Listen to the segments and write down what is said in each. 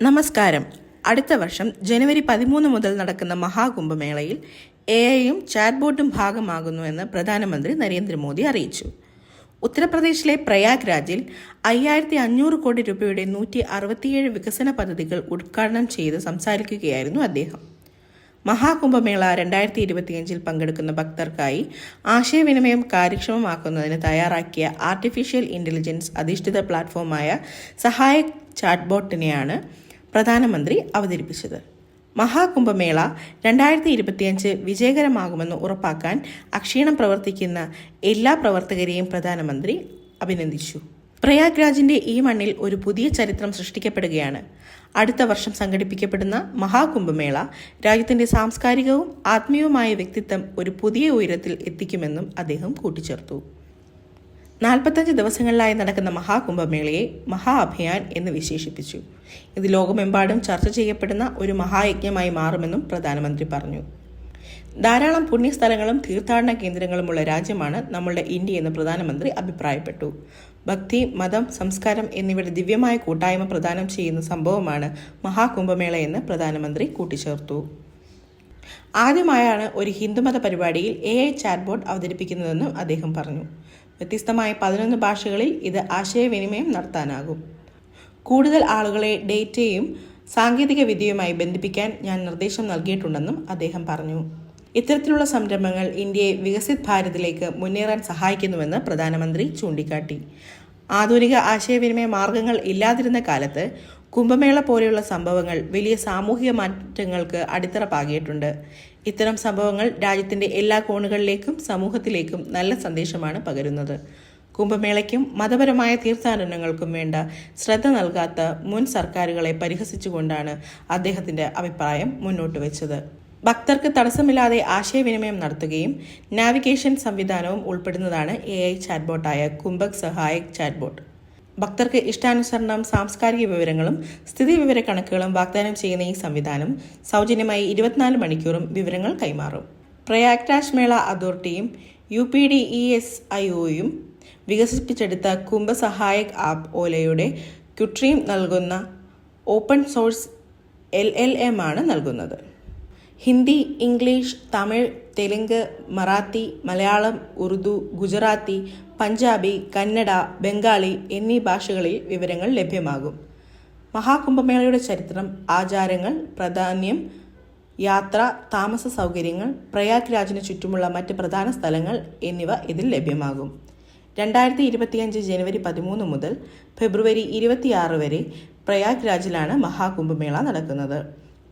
നമസ്കാരം. അടുത്ത വർഷം ജനുവരി പതിമൂന്ന് മുതൽ നടക്കുന്ന മഹാകുംഭമേളയിൽ എ ഐയും ചാറ്റ്ബോട്ടും ഭാഗമാകുന്നുവെന്ന് പ്രധാനമന്ത്രി നരേന്ദ്രമോദി അറിയിച്ചു. ഉത്തർപ്രദേശിലെ പ്രയാഗ് രാജിൽ അയ്യായിരത്തി അഞ്ഞൂറ് കോടി രൂപയുടെ നൂറ്റി അറുപത്തിയേഴ് വികസന പദ്ധതികൾ ഉദ്ഘാടനം ചെയ്ത് സംസാരിക്കുകയായിരുന്നു അദ്ദേഹം. മഹാകുംഭമേള രണ്ടായിരത്തി ഇരുപത്തിയഞ്ചിൽ പങ്കെടുക്കുന്ന ഭക്തർക്കായി ആശയവിനിമയം കാര്യക്ഷമമാക്കുന്നതിന് തയ്യാറാക്കിയ ആർട്ടിഫിഷ്യൽ ഇന്റലിജൻസ് അധിഷ്ഠിത പ്ലാറ്റ്ഫോമായ സഹായ ചാറ്റ്ബോട്ടിനെയാണ് പ്രധാനമന്ത്രി അവതരിപ്പിച്ചത്. മഹാകുംഭമേള രണ്ടായിരത്തി ഇരുപത്തിയഞ്ച് വിജയകരമാകുമെന്ന് ഉറപ്പാക്കാൻ അക്ഷീണം പ്രവർത്തിക്കുന്ന എല്ലാ പ്രവർത്തകരെയും പ്രധാനമന്ത്രി അഭിനന്ദിച്ചു. പ്രയാഗ്രാജിന്റെ ഈ മണ്ണിൽ ഒരു പുതിയ ചരിത്രം സൃഷ്ടിക്കപ്പെടുകയാണ്. അടുത്ത വർഷം സംഘടിപ്പിക്കപ്പെടുന്ന മഹാകുംഭമേള രാജ്യത്തിന്റെ സാംസ്കാരികവും ആത്മീയവുമായ വ്യക്തിത്വം ഒരു പുതിയ ഉയരത്തിൽ എത്തിക്കുമെന്നും അദ്ദേഹം കൂട്ടിച്ചേർത്തു. നാൽപ്പത്തഞ്ച് ദിവസങ്ങളിലായി നടക്കുന്ന മഹാകുംഭമേളയെ മഹാ അഭിയാൻ എന്ന് വിശേഷിപ്പിച്ചു. ഇത് ലോകമെമ്പാടും ചർച്ച ചെയ്യപ്പെടുന്ന ഒരു മഹായജ്ഞമായി മാറുമെന്നും പ്രധാനമന്ത്രി പറഞ്ഞു. ധാരാളം പുണ്യസ്ഥലങ്ങളും തീർത്ഥാടന കേന്ദ്രങ്ങളുമുള്ള രാജ്യമാണ് നമ്മളുടെ ഇന്ത്യ എന്ന് പ്രധാനമന്ത്രി അഭിപ്രായപ്പെട്ടു. ഭക്തി മതം സംസ്കാരം എന്നിവയുടെ ദിവ്യമായ കൂട്ടായ്മ പ്രദാനം ചെയ്യുന്ന സംഭവമാണ് മഹാകുംഭമേള എന്ന് പ്രധാനമന്ത്രി കൂട്ടിച്ചേർത്തു. ആദ്യമായാണ് ഒരു ഹിന്ദുമത പരിപാടിയിൽ എ ഐ ചാറ്റ്ബോട്ട് അവതരിപ്പിക്കുന്നതെന്നും അദ്ദേഹം പറഞ്ഞു. വ്യത്യസ്തമായ പതിനൊന്ന് ഭാഷകളിൽ ഇത് ആശയവിനിമയം നടത്താനാകും. കൂടുതൽ ആളുകളെ ഡേറ്റയും സാങ്കേതിക വിദ്യയുമായി ബന്ധിപ്പിക്കാൻ ഞാൻ നിർദ്ദേശം നൽകിയിട്ടുണ്ടെന്നും അദ്ദേഹം പറഞ്ഞു. ഇത്തരത്തിലുള്ള സംരംഭങ്ങൾ ഇന്ത്യയെ വികസിത് ഭാരതിലേക്ക് മുന്നേറാൻ സഹായിക്കുന്നുവെന്ന് പ്രധാനമന്ത്രി ചൂണ്ടിക്കാട്ടി. ആധുനിക ആശയവിനിമയ മാർഗങ്ങൾ ഇല്ലാതിരുന്ന കാലത്ത് കുംഭമേള പോലെയുള്ള സംഭവങ്ങൾ വലിയ സാമൂഹിക മാറ്റങ്ങൾക്ക് അടിത്തറ പാകിയിട്ടുണ്ട്. ഇത്തരം സംഭവങ്ങൾ രാജ്യത്തിന്റെ എല്ലാ കോണുകളിലേക്കും സമൂഹത്തിലേക്കും നല്ല സന്ദേശമാണ് പകരുന്നത്. കുംഭമേളയ്ക്കും മതപരമായ തീർത്ഥാടനങ്ങൾക്കും വേണ്ട ശ്രദ്ധ നൽകാത്ത മുൻ സർക്കാരുകളെ പരിഹസിച്ചുകൊണ്ടാണ് അദ്ദേഹത്തിന്റെ അഭിപ്രായം മുന്നോട്ട് വെച്ചത്. ഭക്തർക്ക് തടസ്സമില്ലാതെ ആശയവിനിമയം നടത്തുകയും നാവിഗേഷൻ സംവിധാനവും ഉൾപ്പെടുന്നതാണ് എ ഐ ചാറ്റ്ബോട്ടായ കുംഭക് സഹായക് ചാറ്റ്ബോട്ട്. ഭക്തർക്ക് ഇഷ്ടാനുസരണം സാംസ്കാരിക വിവരങ്ങളും സ്ഥിതി വിവര കണക്കുകളും വാഗ്ദാനം ചെയ്യുന്ന ഈ സംവിധാനം സൗജന്യമായി ഇരുപത്തിനാല് മണിക്കൂറും വിവരങ്ങൾ കൈമാറും. പ്രയാഗ്രാജ് മേള അതോറിറ്റിയും U P D E S I ഒയും വികസിപ്പിച്ചെടുത്ത കുംഭസഹായക് ആപ്പ് ഓലയുടെ ക്യുട്രീം നൽകുന്ന open source L L M ആണ് നൽകുന്നത്. ഹിന്ദി ഇംഗ്ലീഷ് തമിഴ് തെലുങ്ക് മറാത്തി മലയാളം ഉറുദു ഗുജറാത്തി പഞ്ചാബി കന്നഡ ബംഗാളി എന്നീ ഭാഷകളിൽ വിവരങ്ങൾ ലഭ്യമാകും. മഹാകുംഭമേളയുടെ ചരിത്രം ആചാരങ്ങൾ പ്രാധാന്യം യാത്ര താമസ സൗകര്യങ്ങൾ പ്രയാഗ് രാജിന് ചുറ്റുമുള്ള മറ്റ് പ്രധാന സ്ഥലങ്ങൾ എന്നിവ ഇതിൽ ലഭ്യമാകും. രണ്ടായിരത്തി ഇരുപത്തിയഞ്ച് ജനുവരി പതിമൂന്ന് മുതൽ ഫെബ്രുവരി ഇരുപത്തിയാറ് വരെ പ്രയാഗ് രാജിലാണ് മഹാകുംഭമേള നടക്കുന്നത്.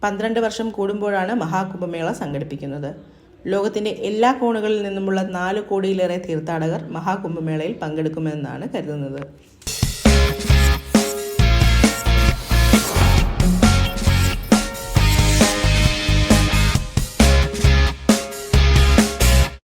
പന്ത്രണ്ട് വർഷം കൂടുമ്പോഴാണ് മഹാകുംഭമേള സംഘടിപ്പിക്കുന്നത്. ലോകത്തിന്റെ എല്ലാ കോണുകളിൽ നിന്നുമുള്ള നാല് കോടിയിലേറെ തീർത്ഥാടകർ മഹാകുംഭമേളയിൽ പങ്കെടുക്കുമെന്നാണ് കരുതുന്നത്.